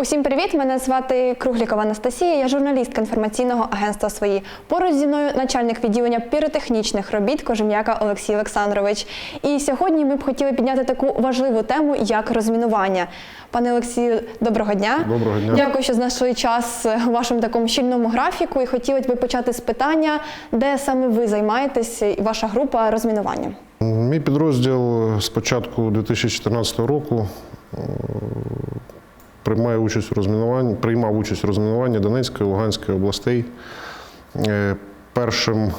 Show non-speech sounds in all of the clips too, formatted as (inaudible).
Усім привіт! Мене звати Круглікова Анастасія. Я журналістка інформаційного агентства свої. Поруч зі мною начальник відділення піротехнічних робіт Кожем'яка Олексій Олександрович. І сьогодні ми б хотіли підняти таку важливу тему, як розмінування. Пане Олексію, доброго дня. Доброго дня. Дякую, що знайшли час у вашому такому щільному графіку. І хотілося б почати з питання, де саме ви займаєтесь і ваша група розмінуванням. Мій підрозділ з початку 2014 року приймає участь у розмінуванні, приймав участь у розмінуванні Донецької, Луганської областей. Е, Першим,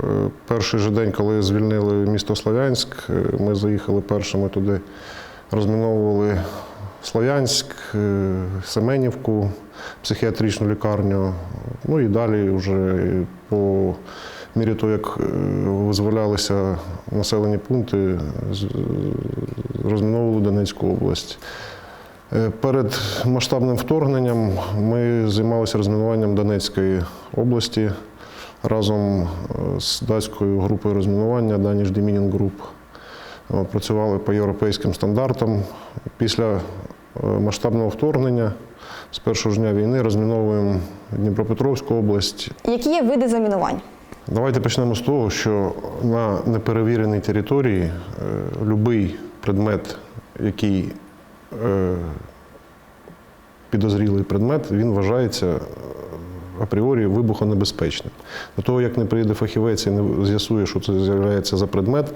е, перший же день, коли звільнили місто Слов'янськ, е, ми заїхали першими туди, розміновували Слов'янськ, Семенівку, психіатричну лікарню. Ну і далі вже по мірі того, як визволялися населені пункти, розміновували Донецьку область. Е, Перед масштабним вторгненням ми займалися розмінуванням Донецької області разом е, з датською групою розмінування Danish Demining Group. Е, Працювали по європейським стандартам. Після масштабного вторгнення з першого ж дня війни розміновуємо Дніпропетровську область, Які є види замінувань? Давайте почнемо з того, що на неперевіреній території будь-який предмет, який підозрілий предмет, він вважається е, апріорі вибухонебезпечним. До того, як не приїде фахівець і не з'ясує, що це з'являється за предмет,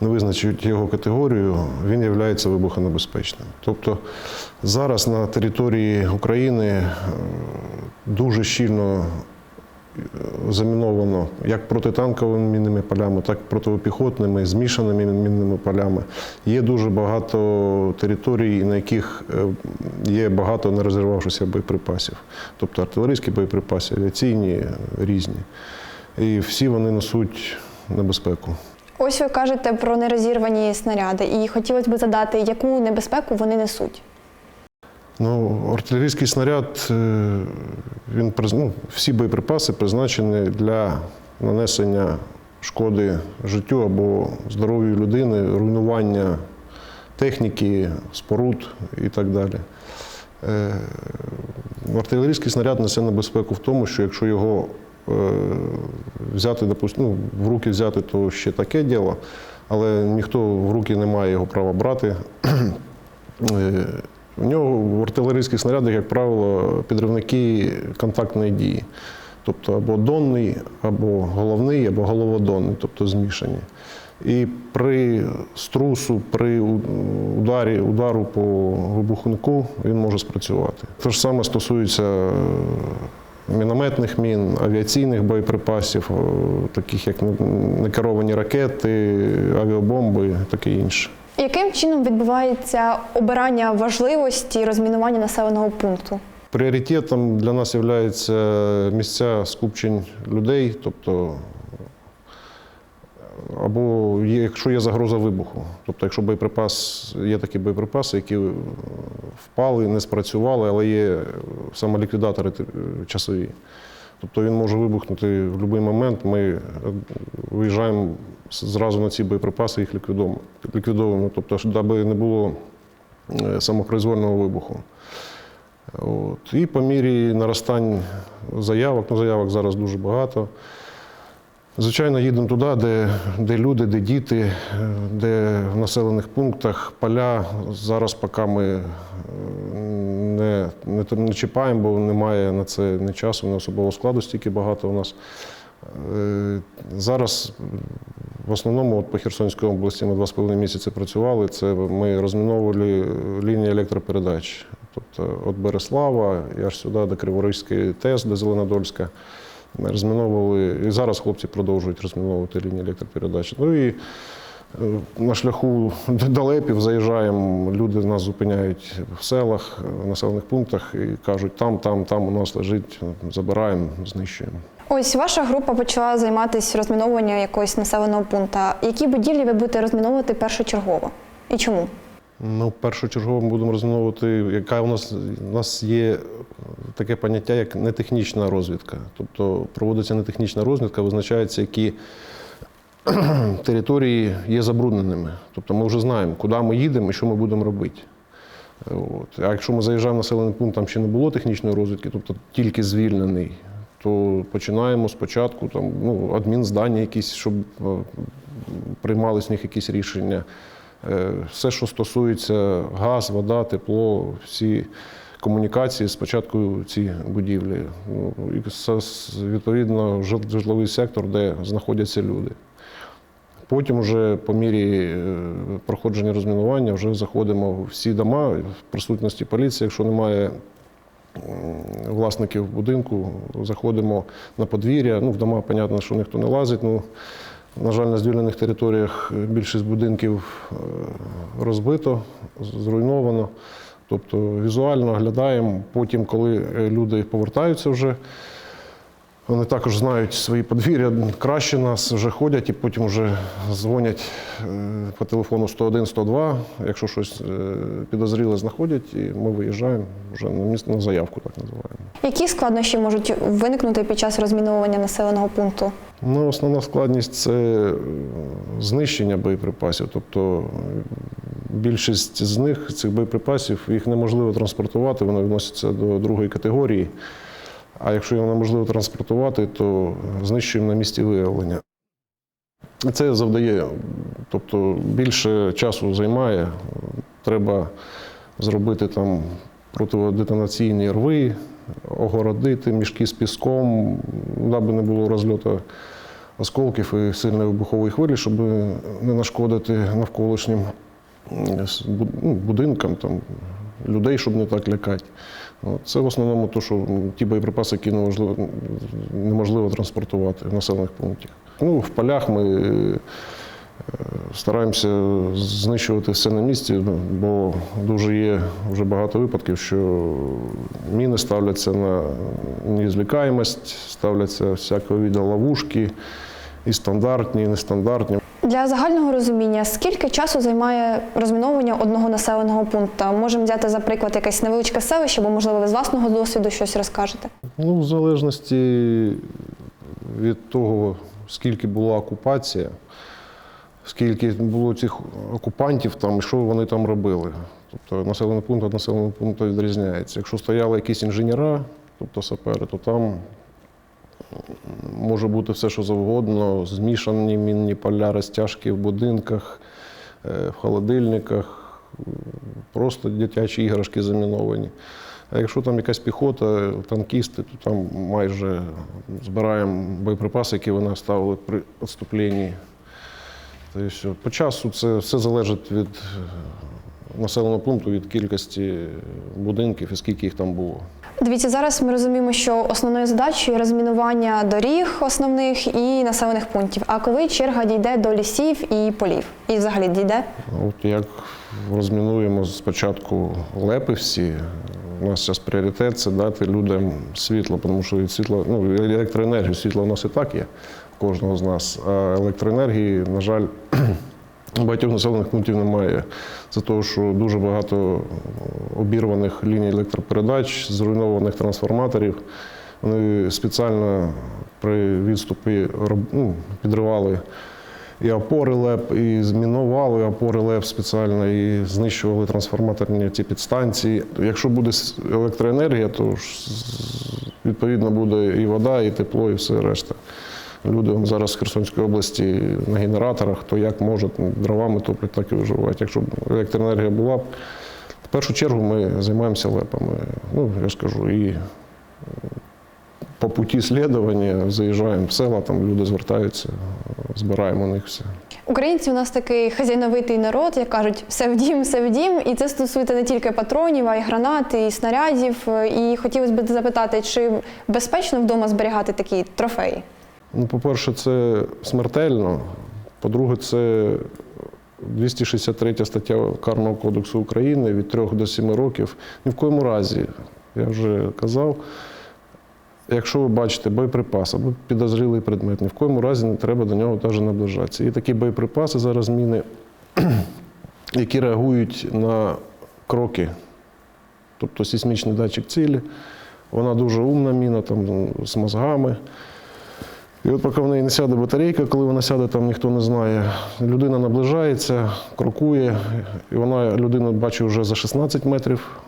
не визначить його категорію, він є вибухонебезпечним. Тобто зараз на території України е, дуже щільно заміновано як протитанковими мінними полями, так і протипіхотними, змішаними мінними полями. Є дуже багато територій, на яких е, є багато нерозірвавшихся боєприпасів, тобто артилерійські боєприпаси, авіаційні, різні. І всі вони несуть небезпеку. Ось ви кажете про нерозірвані снаряди, і хотілося б задати, яку небезпеку вони несуть. Ну, артилерійський снаряд, е, він ну, всі боєприпаси призначені для нанесення шкоди життю або здоров'ю людини, руйнування техніки, споруд і так далі. Е, Артилерійський снаряд несе небезпеку в тому, що якщо його е, взяти, ну, в руки взяти, то ще таке діло, але ніхто в руки не має його права брати. (clears throat) В нього в артилерійських снарядах, як правило, підривники контактної дії. Тобто або донний, або головний, або головодонний, тобто змішані. І при струсу, при ударі, удару по вибухунку він може спрацювати. Те ж саме стосується е, мінометних мін, авіаційних боєприпасів, е, таких як некеровані ракети, авіабомби таке інше. Яким чином відбувається обирання важливості розмінування населеного пункту? Пріоритетом для нас є місця скупчень людей, тобто або якщо є загроза вибуху. Тобто, якщо боєприпас, є такі боєприпаси, які впали, не спрацювали, але є самоліквідатори часові. Тобто він може вибухнути в будь-який момент. Ми е, виїжджаємо зразу на ці боєприпаси, їх ліквідовуємо. Тобто, аби не було е, самопроизвольного вибуху. От. І по мірі наростань заявок, ну заявок зараз дуже багато. Звичайно, їдемо туди, де, де люди, де діти, е, де в населених пунктах поля. Зараз поки ми не, не, не чіпаємо, бо немає на це ні часу, ні особового складу стільки багато у нас. Е, Зараз в основному от по Херсонській області ми два з половиною місяці працювали. Це ми розміновували лінії електропередач. Тобто від Береслава і аж сюди до Криворізької ТЕС, до Зеленодольська. Розміновували, і зараз хлопці продовжують розміновувати лінії електропередач. Ну і на шляху до Лепів заїжджаємо, люди нас зупиняють в селах, в населених пунктах і кажуть, там, там, там у нас лежить, забираємо, знищуємо. Ось ваша група почала займатися розмінованням якогось населеного пункту. Які будівлі ви будете розміновувати першочергово? І чому? Ну, першочергово ми будемо розміновувати, яка у нас у нас є таке поняття, як нетехнічна розвідка. Тобто проводиться нетехнічна розвідка, визначається, які (clears throat) території є забрудненими. Тобто ми вже знаємо, куди ми їдемо і що ми будемо робити. От. А якщо ми заїжджаємо в населений пункт, там ще не було технічної розвідки, тобто тільки звільнений, то починаємо спочатку там, ну, адмінздання якісь, щоб е, приймались в них якісь рішення. Е, Все, що стосується газ, вода, тепло, всі комунікації спочатку ці будівлі. Ну, і с- відповідно житловий сектор, де знаходяться люди. Потім вже по мірі е, проходження розмінування вже заходимо в всі дома в присутності поліції. Якщо немає власників будинку, заходимо на подвір'я. Ну, в дома, понятно, що ніхто не лазить. Ну, на жаль, на звільнених територіях е, більшість будинків е, розбито, зруйновано. Тобто візуально оглядаємо. Потім, коли е, люди повертаються вже, вони також знають свої подвір'я, краще нас вже ходять і потім вже дзвонять е, по телефону 101, 102. Якщо щось е, підозріле знаходять, і ми виїжджаємо вже на місце на заявку, так називаємо. Які складнощі можуть виникнути під час розміновування населеного пункту? Ну, основна складність це е, знищення боєприпасів. Тобто більшість з них, цих боєприпасів, їх неможливо транспортувати, вони відносяться до другої категорії. А якщо його неможливо транспортувати, то знищуємо на місці виявлення. Це завдає, тобто більше часу займає. Треба зробити там протидетонаційні рви, огородити мішки з піском, даби не було розльоту осколків і сильної вибухової хвилі, щоб не нашкодити навколишнім ну, будинкам, там, людей, щоб не так лякати. Це в основному те, що ті боєприпаси, які неможливо, неможливо транспортувати в населених пунктах. Ну, в полях ми е, стараємося знищувати все на місці, ну, бо дуже є вже багато випадків, що міни ставляться на неізвлікаємость, ставляться всякого віду ловушки, і стандартні, і нестандартні. Для загального розуміння, скільки часу займає розміновування одного населеного пункту? Можемо взяти за приклад якесь невеличке селище, бо, можливо, ви з власного досвіду щось розкажете. Ну, в залежності від того, скільки була окупація, скільки було цих окупантів там, і що вони там робили. Тобто населений пункт від населеного пункту відрізняється. Якщо стояли якісь інженера, тобто сапери, то там може бути все, що завгодно, змішані мінні поля, розтяжки в будинках, е, в холодильниках, просто дитячі іграшки заміновані. А якщо там якась піхота, танкісти, то там майже збираємо боєприпаси, які вони ставили при відступленні. Все. По часу це все залежить від е, населеного пункту, від кількості будинків і скільки їх там було. Дивіться, зараз ми розуміємо, що основною задачею є розмінування доріг основних і населених пунктів. А коли черга дійде до лісів і полів? І взагалі дійде? От як розмінуємо спочатку лепи всі, у нас зараз пріоритет це дати людям світло, тому що від світла, ну, електроенергію, світло у нас і так є в кожного з нас. А електроенергії, на жаль, багатьох населених пунктів немає. Це того, що дуже багато обірваних ліній електропередач, зруйнованих трансформаторів. Вони спеціально при відступі ну, підривали і опори ЛЕП, і змінували опори ЛЕП спеціально, і знищували трансформаторні ці підстанції. Якщо буде електроенергія, то відповідно буде і вода, і тепло, і все решта. Люди зараз в Херсонській області на генераторах, то як може, дровами топлять, так і виживають. Якщо б електроенергія була в першу чергу ми займаємося лепами. Ну, я ж кажу, і е, по путі слідування заїжджаємо в села, там люди звертаються, збираємо у них все. Українці у нас такий хазяйновитий народ, як кажуть, все в дім, все в дім. І це стосується не тільки патронів, а й гранат, і снарядів. І хотілося б запитати, чи безпечно вдома зберігати такі трофеї? Ну, по-перше, це смертельно. По-друге, це 263 стаття Карного кодексу України від 3 до 7 років. Ні в коєму разі, я вже казав, якщо ви бачите боєприпас або підозрілий предмет, ні в коєму разі не треба до нього навіть наближатися. Є такі боєприпаси зараз міни, (clears throat) які реагують на кроки, тобто сейсмічний датчик цілі. Вона дуже умна міна, там з мозгами. І от поки в неї не сяде батарейка, коли вона сяде, там ніхто не знає. Людина наближається, крокує, і вона людину бачить вже за 16 метрів.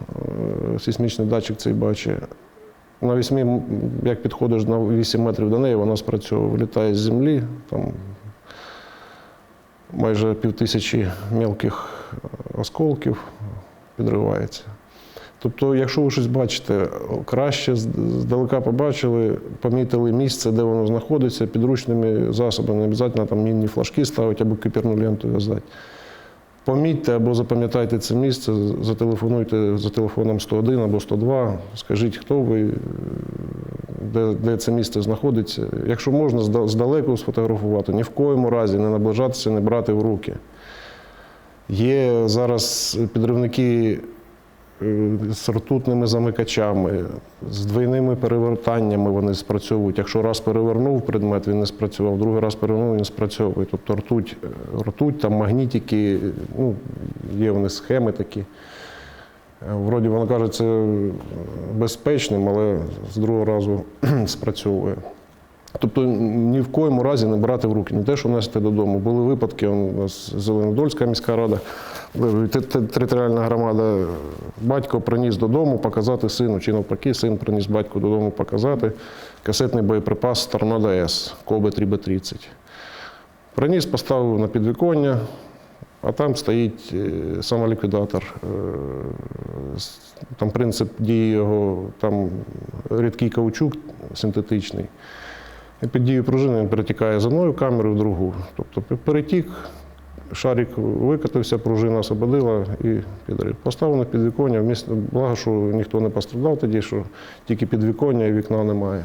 е, Сейсмічний датчик цей бачить. На 8, як підходиш на 8 метрів до неї, вона спрацьовує, вилітає з землі, там майже півтисячі мілких е, осколків підривається. Тобто, якщо ви щось бачите, краще здалека побачили, помітили місце, де воно знаходиться, підручними засобами, не обов'язково там мінні флажки ставити або кипірну ленту в'язати. Помітьте або запам'ятайте це місце, зателефонуйте за телефоном 101 або 102, скажіть, хто ви, е, де, де це місце знаходиться. Якщо можна, здалеку сфотографувати, ні в коєму разі не наближатися, не брати в руки. Є зараз підривники з ртутними замикачами, з двойними перевертаннями вони спрацьовують. Якщо раз перевернув предмет, він не спрацював, другий раз перевернув, він спрацьовує. Тобто ртуть, е, ртуть там магнітики, ну, є вони схеми такі. Е, Вроді воно каже, це безпечним, але з другого разу (clears throat) спрацьовує. Тобто ні в коєму разі не брати в руки, не те, що нести додому. Були випадки, у нас Зеленодольська міська рада, е, територіальна громада, батько приніс додому показати сину, чи навпаки, син приніс батьку додому показати касетний боєприпас Торнадо С, Коби 3Б30. Приніс, поставив на підвіконня, а там стоїть е, самоліквідатор. Е, Там принцип дії його, там рідкий каучук синтетичний. Під дією пружини він перетікає з одною камерою в другу. Тобто перетік, шарик викотився, пружина освободила і підрив. Поставив на підвіконня, вміст- благо, що ніхто не постраждав тоді, що тільки підвіконня і вікна немає.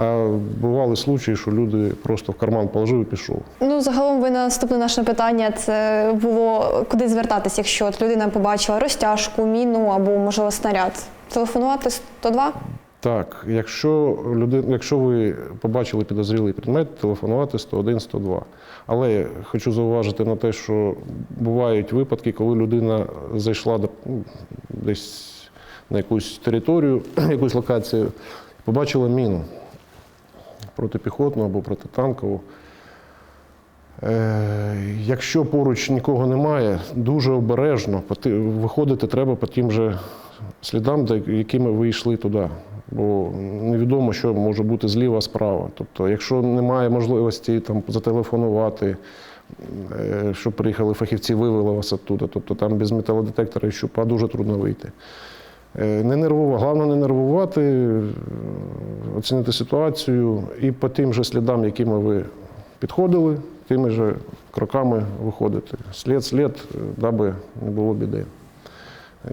А бували случаї, що люди просто в карман положив і пішов. Ну, загалом, ви наступне наше питання це було куди звертатись, якщо от людина побачила розтяжку, міну або, можливо, снаряд. Телефонувати 102? Так, якщо, людина, якщо ви побачили підозрілий предмет, телефонувати 101 102. Але хочу зауважити на те, що бувають випадки, коли людина зайшла до- ну, десь на якусь територію, (clears throat) якусь локацію, побачила міну протипіхотну або протитанкову. Е, Якщо поруч нікого немає, дуже обережно виходити треба по тим же слідам, якими ви йшли туди. Бо невідомо, що може бути зліва, справа. Тобто, якщо немає можливості там зателефонувати, е, щоб приїхали фахівці, вивели вас оттуда. Тобто там без металодетектора і щупа дуже трудно вийти. Е, Не нервувати, головне не нервувати, е, оцінити ситуацію і по тим же слідам, якими ви підходили, тими же кроками виходити. Слід, слід, даби не було біди.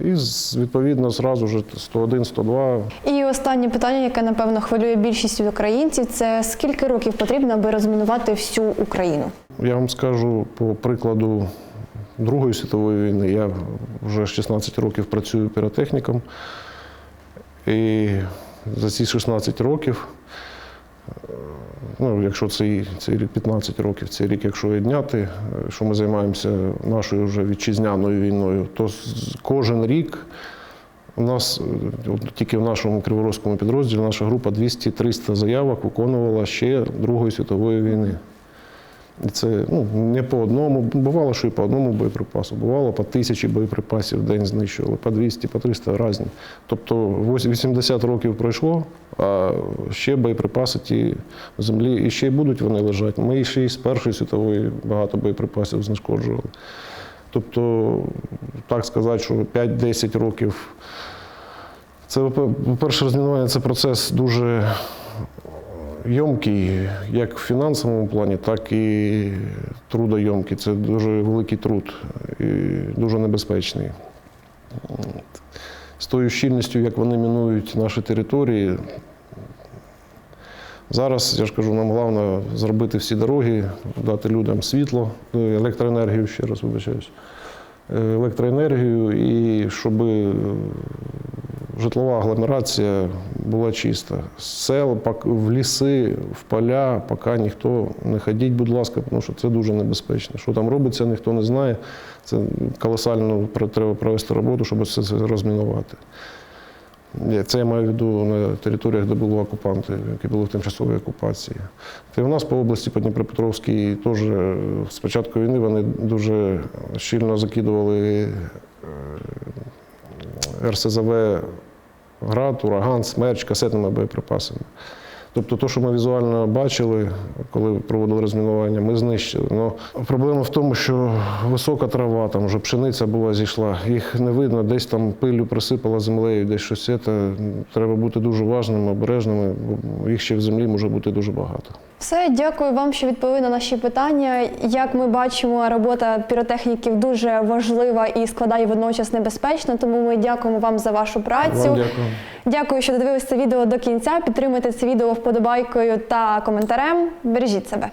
І відповідно зразу ж 101, 102 І останнє питання, яке напевно хвилює більшість українців, це скільки років потрібно, аби розмінувати всю Україну? Я вам скажу по прикладу Другої світової війни. Я вже 16 років працюю піротехніком. І за ці 16 років, ну, якщо цей, цей рік 15 років, цей рік, якщо відняти, е, що ми займаємося нашою вже вітчизняною війною, то кожен рік у нас е, тільки в нашому криворозькому підрозділі наша група 200-300 заявок виконувала ще Другої світової війни. І це ну, не по одному. Бувало, що і по одному боєприпасу, бувало по тисячі боєприпасів в день знищували, по 200, по 300 різні. Тобто 80 років пройшло, а ще боєприпаси ті землі, і ще й будуть вони лежати. Ми ще й з Першої світової багато боєприпасів знешкоджували. Тобто, так сказати, що 5-10 років. Це, по-перше, розмінування це процес дуже йомкий, як в фінансовому плані, так і трудойомкий. Це дуже великий труд і дуже небезпечний. З тою щільністю, як вони мінують наші території. Зараз, я ж кажу, нам головне зробити всі дороги, дати людям світло, е, електроенергію, ще раз вибачаюсь, е, електроенергію, і щоб житлова агломерація була чиста. З сел в ліси, в поля, поки ніхто не ходіть, будь ласка, тому що це дуже небезпечно. Що там робиться, ніхто не знає. Це колосально треба провести роботу, щоб це розмінувати. Це я маю в виду на територіях, де були окупанти, які були в тимчасовій окупації. Та й у нас по області, по Дніпропетровській, теж е, з початку війни вони дуже щільно закидували е, РСЗВ град, ураган, смерч, касетними боєприпасами. Тобто, те, що ми візуально бачили, коли проводили розмінування, ми знищили. Но проблема в тому, що висока трава, там вже пшениця була зійшла, їх не видно, десь там пилю присипала землею, десь щось це. Треба бути дуже уважними, обережними, бо їх ще в землі може бути дуже багато. Все, дякую вам, що відповіли на наші питання. Як ми бачимо, робота піротехніків дуже важлива і складає водночас небезпечно. Тому ми дякуємо вам за вашу працю. Вам дякую. Дякую, що додивилися відео до кінця. Підтримуйте це відео вподобайкою та коментарем. Бережіть себе.